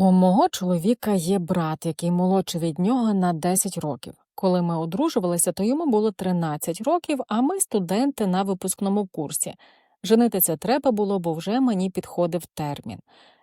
У мого чоловіка є брат, який молодший від нього на 10 років. Коли ми одружувалися, то йому було 13 років, а ми студенти на випускному курсі. Женитися треба було, бо вже мені підходив термін.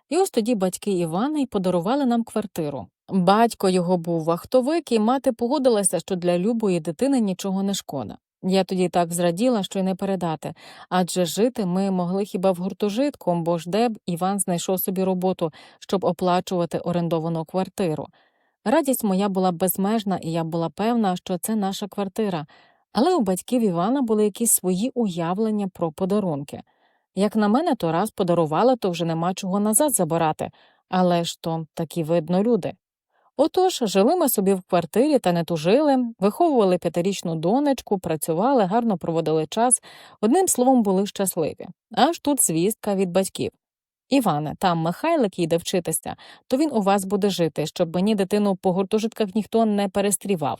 І ось тоді батьки Івана й подарували нам квартиру. Батько його був вахтовик, і мати погодилася, що для любої дитини нічого не шкода. Я тоді так зраділа, що й не передати, адже жити ми могли хіба в гуртожитку, бо ж де б Іван знайшов собі роботу, щоб оплачувати орендовану квартиру. Радість моя була безмежна, і я була певна, що це наша квартира, але у батьків Івана були якісь свої уявлення про подарунки. Як на мене, то раз подарували, то вже нема чого назад забирати, але ж то такі видно люди. Отож, жили ми собі в квартирі та не тужили, виховували п'ятирічну донечку, працювали, гарно проводили час, одним словом, були щасливі. Аж тут звістка від батьків. Іване, там Михайлик їде вчитися, то він у вас буде жити, щоб мені дитину по гуртожитках ніхто не перестрівав.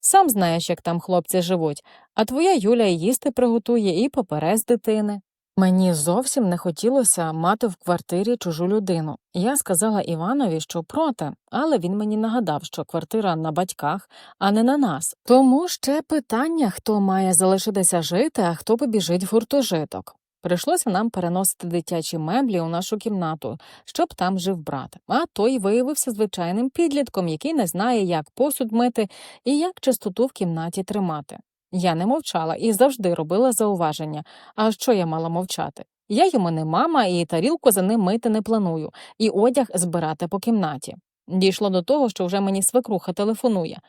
Сам знаєш, як там хлопці живуть, а твоя Юля їсти приготує і поперез дитини. Мені зовсім не хотілося мати в квартирі чужу людину. Я сказала Іванові, що проти, але він мені нагадав, що квартира на батьках, а не на нас. Тому ще питання, хто має залишитися жити, а хто побіжить в гуртожиток. Прийшлося нам переносити дитячі меблі у нашу кімнату, щоб там жив брат. А той виявився звичайним підлітком, який не знає, як посуд мити і як чистоту в кімнаті тримати. Я не мовчала і завжди робила зауваження. А що я мала мовчати? Я йому не мама, і тарілку за ним мити не планую, і одяг збирати по кімнаті. Дійшло до того, що вже мені свекруха телефонує.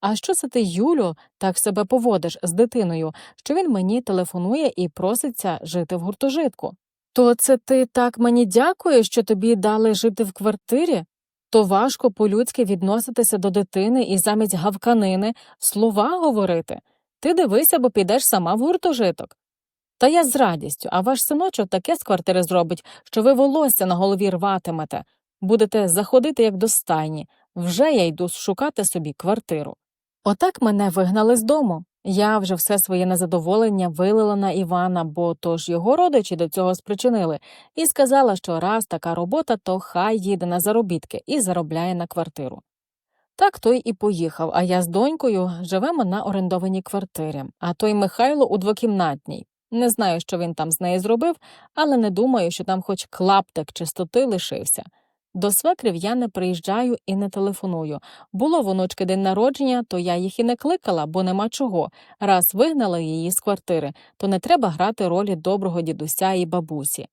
А що це ти, Юлю, так себе поводиш з дитиною, що він мені телефонує і проситься жити в гуртожитку? То це ти так мені дякуєш, що тобі дали жити в квартирі? То важко по-людськи відноситися до дитини і замість гавканини слова говорити. Ти дивися, бо підеш сама в гуртожиток. Та я з радістю, а ваш синочок таке з квартири зробить, що ви волосся на голові рватимете, будете заходити як до стайні. Вже я йду шукати собі квартиру. Отак мене вигнали з дому. Я вже все своє незадоволення вилила на Івана, бо то ж його родичі до цього спричинили, і сказала, що раз така робота, то хай їде на заробітки і заробляє на квартиру. Так той і поїхав, а я з донькою живемо на орендованій квартирі, а той Михайло у двокімнатній. Не знаю, що він там з нею зробив, але не думаю, що там хоч клаптик чистоти лишився. До свекрів я не приїжджаю і не телефоную. Було в онучки день народження, то я їх і не кликала, бо нема чого. Раз вигнала її з квартири, то не треба грати ролі доброго дідуся і бабусі.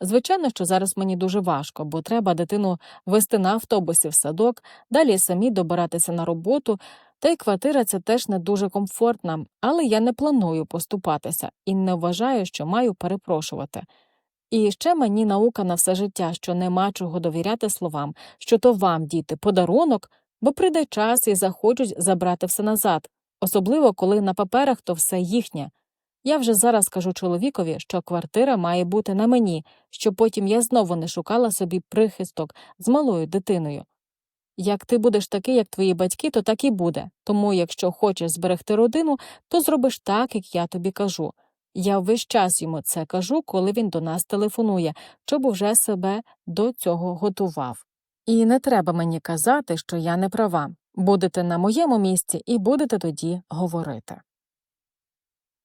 Звичайно, що зараз мені дуже важко, бо треба дитину вести на автобусі в садок, далі самі добиратися на роботу, та й квартира це теж не дуже комфортна, але я не планую поступатися і не вважаю, що маю перепрошувати. І ще мені наука на все життя, що нема чого довіряти словам, що то вам, діти, подарунок, бо прийде час і захочуть забрати все назад, особливо коли на паперах то все їхнє. Я вже зараз кажу чоловікові, що квартира має бути на мені, щоб потім я знову не шукала собі прихисток з малою дитиною. Як ти будеш такий, як твої батьки, то так і буде. Тому, якщо хочеш зберегти родину, то зробиш так, як я тобі кажу. Я весь час йому це кажу, коли він до нас телефонує, щоб уже себе до цього готував. І не треба мені казати, що я не права. Будете на моєму місці і будете тоді говорити.